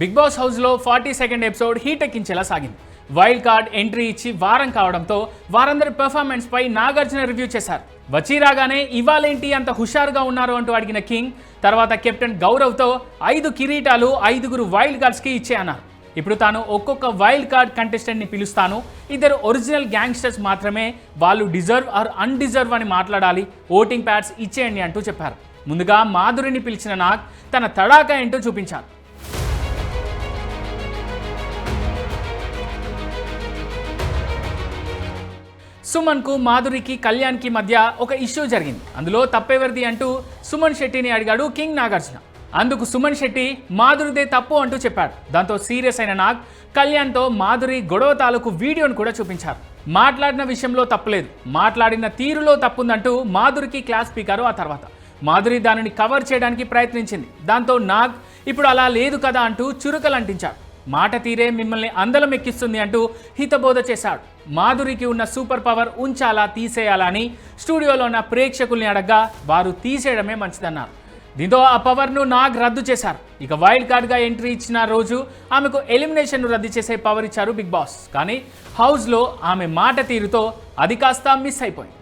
Big boss హౌస్లో forty second episode heat ఎక్కించేలా సాగింది. వైల్డ్ కార్డ్ ఎంట్రీ ఇచ్చి వారం కావడంతో వారందరి పెర్ఫార్మెన్స్ పై నాగార్జున రివ్యూ చేశారు. వచ్చి రాగానే ఇవాళేంటి అంత హుషారుగా ఉన్నారు అంటూ అడిగిన కింగ్ తర్వాత కెప్టెన్ గౌరవ్తో ఐదు కిరీటాలు ఐదుగురు వైల్డ్ కార్డ్స్కి ఇచ్చే అన్నారు. ఇప్పుడు తాను ఒక్కొక్క వైల్డ్ కార్డ్ కంటెస్టెంట్ని పిలుస్తాను. ఇద్దరు ఒరిజినల్ గ్యాంగ్స్టర్స్ మాత్రమే వాళ్ళు డిజర్వ్ ఆర్ అన్డిజర్వ్ అని మాట్లాడాలి ఓటింగ్ ప్యాడ్స్ ఇచ్చేయండి అంటూ చెప్పారు. ముందుగా మాధురిని పిలిచిన నాగ్ తన తడాకా ఏంటో చూపించారు. సుమన్కు మాధురికి కళ్యాణ్కి మధ్య ఒక ఇష్యూ జరిగింది. అందులో తప్పెవరిది అంటూ సుమన్ శెట్టిని అడిగాడు కింగ్ నాగార్జున. అందుకు సుమన్ శెట్టి మాధురిదే తప్పు అంటూ చెప్పాడు దాంతో సీరియస్ అయిన నాగ్ కళ్యాణ్తో మాధురి గొడవ తాలూకు వీడియోను కూడా చూపించారు. మాట్లాడిన విషయంలో తప్పులేదు. మాట్లాడిన తీరులో తప్పుందంటూ మాధురికి క్లాస్ పీకారు ఆ తర్వాత. మాధురి దానిని కవర్ చేయడానికి ప్రయత్నించింది. దాంతో నాగ్ ఇప్పుడు అలా లేదు కదా అంటూ చురుకలు అంటించారు మాట తీరే మిమ్మల్ని అందలం ఎక్కిస్తుంది అంటూ హితబోధ చేశాడు. మాధురికి ఉన్న సూపర్ పవర్ ఉంచాలా తీసేయాలా అని స్టూడియోలో ఉన్న ప్రేక్షకుల్ని అడగ్గా వారు తీసేయడమే మంచిదన్నారు. దీంతో ఆ పవర్ను నాగ్ రద్దు చేశారు. ఇక వైల్డ్ కార్డ్గా ఎంట్రీ ఇచ్చిన రోజు ఆమెకు ఎలిమినేషన్ను రద్దు చేసే పవర్ ఇచ్చారు బిగ్ బాస్. కానీ హౌస్లో ఆమె మాట తీరుతో అది కాస్త మిస్ అయిపోయింది.